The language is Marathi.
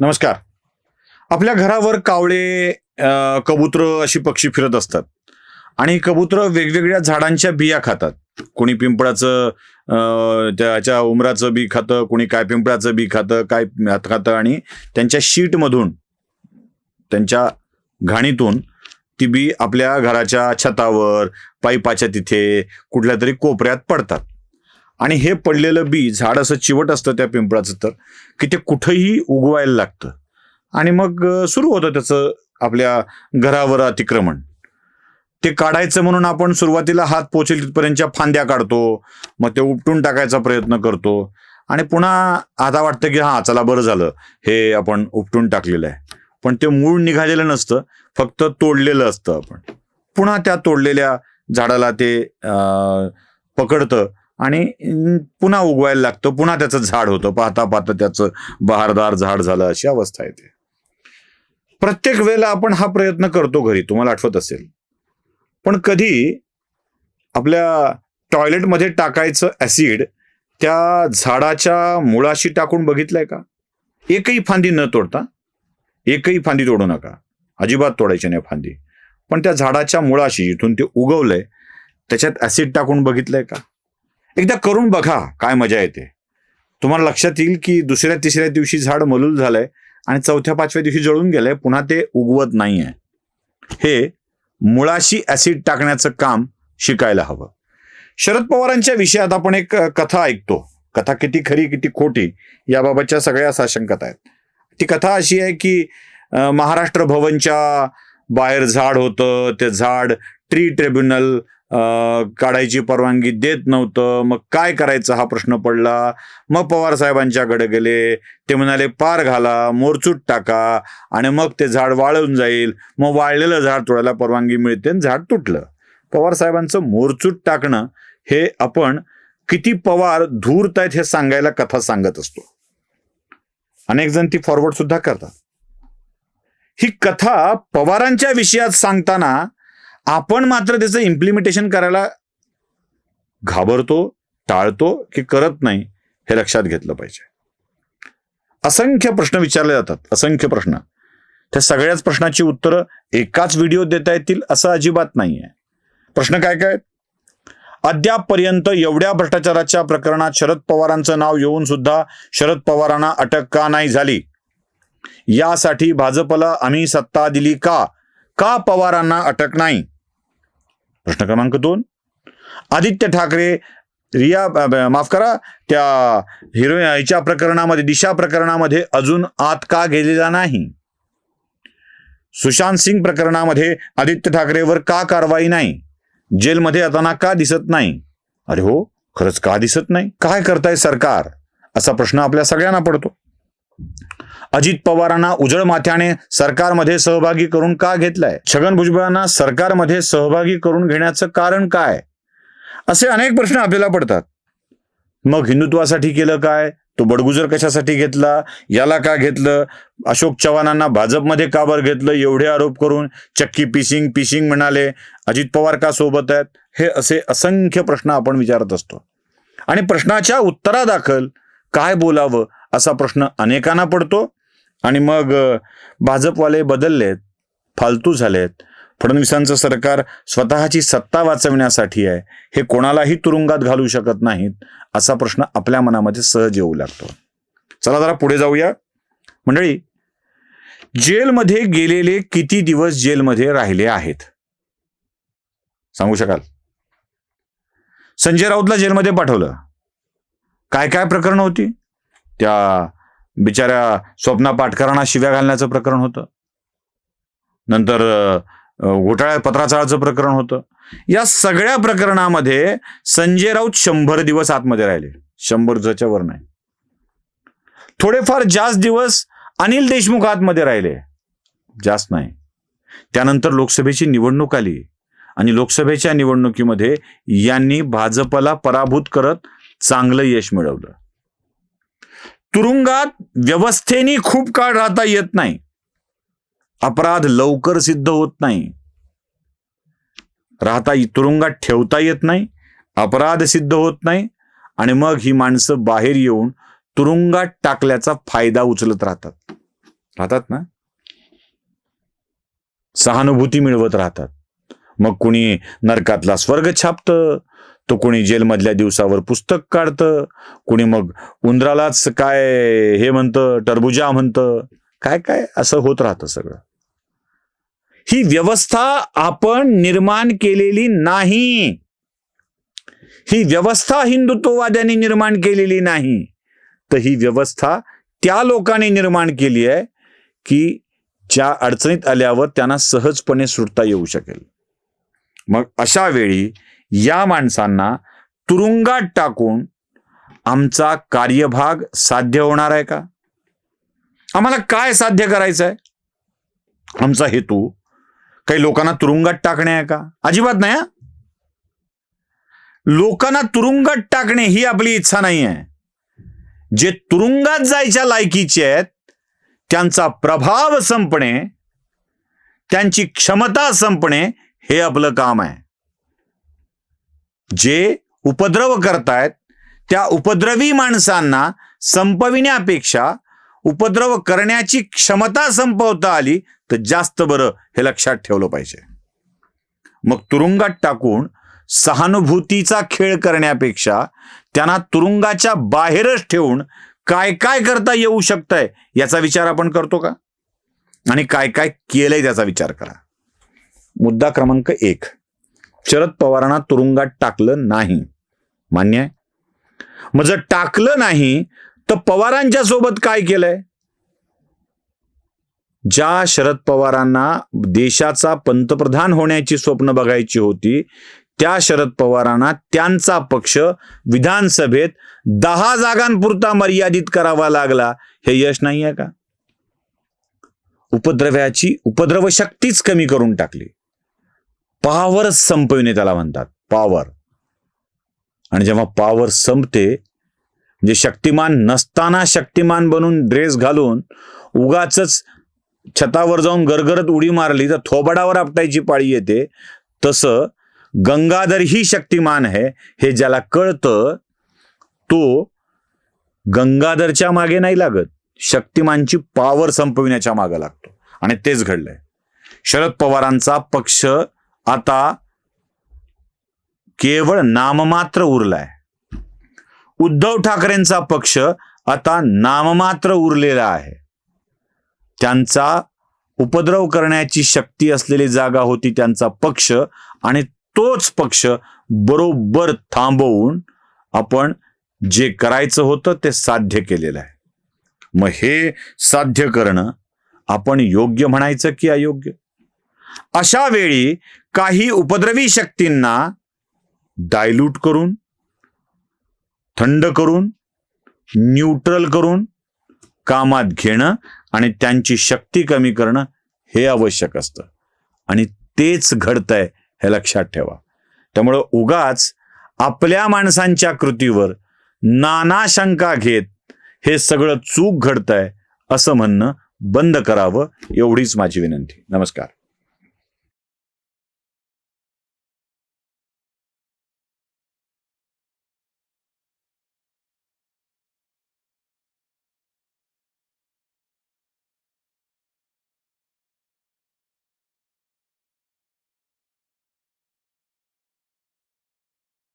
नमस्कार. आपल्या घरावर कावळे कबुतर कबूतर अशी पक्षी फिरत असतात. आणि कबूतर वेगवेगळ्या झाडांच्या बिया खातात. कोणी पिंपळाचं त्याच्या उमराचं बी खातं कोणी काय पिंपळाचं बी खातं काय खातं आणि त्यांच्या शीटमधून त्यांच्या घाणीतून ती बी आपल्या घराच्या छतावर पाईपाच्या तिथे कुठल्या तरी कोपऱ्यात पडतात. आणि हे पडलेलं बी झाड असं चिवट असतं त्या पिंपळाचं तर की ते कुठंही उगवायला लागतं. आणि मग सुरू होतं त्याचं आपल्या घरावर अतिक्रमण. ते काढायचं म्हणून आपण सुरुवातीला हात पोचेल तिथपर्यंतच्या फांद्या काढतो मग ते उपटून टाकायचा प्रयत्न करतो. आणि पुन्हा आता वाटतं की हा चला बरं झालं हे आपण उपटून टाकलेलं आहे. पण ते मूळ निघालेलं नसतं फक्त तोडलेलं असतं आपण. पुन्हा त्या तोडलेल्या झाडाला ते पकडतं. आणि पुन्हा उगवायला लागतं. पुन्हा त्याचं झाड होतं. पाहता पाहता त्याचं बहारदार झाड झालं अशी अवस्था येते. प्रत्येक वेळेला आपण हा प्रयत्न करतो घरी. तुम्हाला आठवत असेल. पण कधी आपल्या टॉयलेटमध्ये टाकायचं ऍसिड त्या झाडाच्या मुळाशी टाकून बघितलंय का? एकही फांदी न तोडता एकही फांदी तोडू नका. अजिबात तोडायची नाही फांदी. पण त्या झाडाच्या मुळाशी जिथून ते उगवलंय त्याच्यात ऍसिड टाकून बघितलंय का? एकदा करून बघा काय मजा येते. तुम्हाला लक्षात येईल की दुसऱ्या तिसऱ्या दिवशी झाड मलूल झालंय आणि चौथ्या पाचव्या दिवशी जळून गेलंय पुन्हा ते उगवत नाहीये. हे मुळाशी ऍसिड टाकण्याचं काम शिकायला हवं. शरद पवारांच्या विषयात आपण एक कथा ऐकतो. कथा किती खरी किती खोटी याबाबतच्या सगळ्या साशंकता आहेत. ती कथा अशी आहे की महाराष्ट्र भवनच्या बाहेर झाड होतं ते झाड ट्री ट्रिब्युनल काढायची परवानगी देत नव्हतं. मग काय करायचं हा प्रश्न पडला. मग पवार साहेबांच्याकडे गेले. ते म्हणाले पार घाला मोरचूट टाका आणि मग ते झाड वाळून जाईल. मग वाळलेलं झाड तोडायला परवानगी मिळते आणि झाड तुटलं. पवार साहेबांचं मोरचूट टाकणं हे आपण किती पवार धूर्त आहेत हे सांगायला कथा सांगत असतो. अनेक जण ती फॉरवर्ड सुद्धा करतात. ही कथा पवारांच्या विषयात सांगताना आपण मात्र त्याचं इम्प्लिमेंटेशन करायला घाबरतो टाळतो की करत नाही हे लक्षात घेतलं पाहिजे. असंख्य प्रश्न विचारले जातात असंख्य प्रश्न. त्या सगळ्याच प्रश्नाची उत्तरं एकाच व्हिडिओ देता येतील असं अजिबात नाहीये. प्रश्न काय काय अद्यापपर्यंत एवढ्या भ्रष्टाचाराच्या प्रकरणात शरद पवारांचं नाव येऊन सुद्धा शरद पवारांना अटक का नाही झाली? यासाठी भाजपला आम्ही सत्ता दिली का? का पवारांना अटक नाही? प्रश्न क्रमांक दोन. आदित्य ठाकरे रिया माफ करा त्या हिरो हिच्या प्रकरणामध्ये दिशा प्रकरणामध्ये अजून आत का गेलेला नाही? सुशांत सिंग प्रकरणामध्ये आदित्य ठाकरेवर का कारवाई नाही? जेलमध्ये येताना का दिसत नाही? अरे हो खरंच का दिसत नाही? काय करताय सरकार? असा प्रश्न आपल्या सगळ्यांना पडतो. अजित पवारांना उजळ माथ्याने सरकारमध्ये सहभागी करून का घेतलाय? छगन भुजबळांना सरकारमध्ये सहभागी करून घेण्याचं कारण काय? असे अनेक प्रश्न आपल्याला पडतात. मग हिंदुत्वासाठी केलं काय? तो बडगुजर कशासाठी घेतला? याला का घेतलं? अशोक चव्हाणांना भाजपमध्ये का बरं घेतलं? एवढे आरोप करून चक्की पिशिंग पिशिंग म्हणाले अजित पवार का सोबत आहेत? हे असे असंख्य प्रश्न आपण विचारत असतो. आणि प्रश्नाच्या उत्तरादाखल काय बोलावं असा प्रश्न अनेकांना पडतो. आणि मग भाजपवाले बदललेत फालतू झालेत. फडणवीसांचं सरकार स्वतःची सत्ता वाचवण्यासाठी आहे. हे कोणालाही तुरुंगात घालू शकत नाहीत असा प्रश्न आपल्या मनामध्ये सहज येऊ लागतो. चला जरा पुढे जाऊया. मंडळी जेलमध्ये गेलेले किती दिवस जेलमध्ये राहिले आहेत? सांगू शकाल? संजय राऊतला जेलमध्ये पाठवलं. काय काय प्रकरण होती? त्या बिचाऱ्या स्वप्ना पाटकरांना शिव्या घालण्याचं प्रकरण होतं. नंतर घोटाळ्या पत्राचाळाचं प्रकरण होतं. या सगळ्या प्रकरणामध्ये संजय राऊत शंभर दिवस आतमध्ये राहिले. शंभर वर नाही. थोडेफार जास्त दिवस अनिल देशमुख आतमध्ये राहिले. जास्त नाही. त्यानंतर लोकसभेची निवडणूक आली आणि लोकसभेच्या निवडणुकीमध्ये यांनी भाजपला पराभूत करत चांगलं यश मिळवलं. तुरुंगात व्यवस्थेने खूप काळ राहता येत नाही. अपराध लवकर सिद्ध होत नाही. राहता तुरुंगात ठेवता येत नाही. अपराध सिद्ध होत नाही. आणि मग ही माणसं बाहेर येऊन तुरुंगात टाकल्याचा फायदा उचलत राहतात. राहतात ना? सहानुभूती मिळवत राहतात. मग कुणी नरकातला स्वर्ग छापतं. तो कोणी जेलमधल्या दिवसावर पुस्तक काढतं कुणी मग उंदरालाच काय हे म्हणतं टरबुजा म्हणतं. काय काय असं होत राहतं सगळं. ही व्यवस्था आपण निर्माण केलेली नाही. ही व्यवस्था हिंदुत्ववाद्यांनी निर्माण केलेली नाही. तर ही व्यवस्था त्या लोकांनी निर्माण केली आहे की ज्या अडचणीत आल्यावर त्यांना सहजपणे सुटता येऊ शकेल. मग अशा वेळी या माणसांना तुरुंगात टाकून आमचा कार्यभाग साध्य होणार आहे का? आम्हाला काय साध्य करायचं आहे आमचा हेतू काही लोकांना तुरुंगात टाकणे आहे का? अजिबात नाही हा? लोकांना तुरुंगात टाकणे ही आपली इच्छा नाही आहे. जे तुरुंगात जायच्या लायकीचे आहेत त्यांचा प्रभाव संपणे त्यांची क्षमता संपणे हे आपलं काम आहे. जे उपद्रव करतायत त्या उपद्रवी माणसांना संपविण्यापेक्षा उपद्रव करण्याची क्षमता संपवता आली तर जास्त बरं हे लक्षात ठेवलं पाहिजे. मग तुरुंगात टाकून सहानुभूतीचा खेळ करण्यापेक्षा त्यांना तुरुंगाच्या बाहेरच ठेवून काय काय करता येऊ शकतंय याचा विचार आपण करतो का? आणि काय काय केलंय त्याचा विचार करा. मुद्दा क्रमांक एक. शरद पवारांना तुरुंगात टाकलं नाही. मान्य आहे? मग जर टाकलं नाही तर पवारांच्या सोबत काय केलंय? ज्या शरद पवारांना देशाचा पंतप्रधान होण्याची स्वप्न बघायची होती त्या शरद पवारांना त्यांचा पक्ष विधानसभेत दहा जागांपुरता मर्यादित करावा लागला. हे यश नाही आहे का? उपद्रव्याची उपद्रव शक्तीच कमी करून टाकली. पावर संपविणे त्याला म्हणतात. पावर. आणि जेव्हा पावर संपते म्हणजे शक्तिमान नसताना शक्तिमान बनून ड्रेस घालून उगाच छतावर जाऊन गरगरत उडी मारली तर थोबडावर आपटायची पाळी येते. तसं गंगाधर ही शक्तिमान आहे हे ज्याला कळतं तो गंगाधरच्या मागे नाही लागत. शक्तिमानची पावर संपविण्याच्या मागे लागतो. आणि तेच घडलंय. शरद पवारांचा पक्ष आता केवळ नाममात्र उरलाय. उद्धव ठाकरेंचा पक्ष आता नाममात्र उरलेला आहे. त्यांचा उपद्रव करण्याची शक्ती असलेली जागा होती त्यांचा पक्ष आणि तोच पक्ष बरोबर थांबवून आपण जे करायचं होतं ते साध्य केलेलं आहे. मग हे साध्य करणं आपण योग्य म्हणायचं की अयोग्य? अशा वेळी काही उपद्रवी शक्तींना डायल्यूट करून थंड करून न्यूट्रल करून कामात घेणं आणि त्यांची शक्ती कमी करणं हे आवश्यक असतं. आणि तेच घडतंय हे लक्षात ठेवा. त्यामुळं उगाच आपल्या माणसांच्या कृतीवर नाना शंका घेत हे सगळं चूक घडतंय असं म्हणणं बंद करावं एवढीच माझी विनंती. नमस्कार.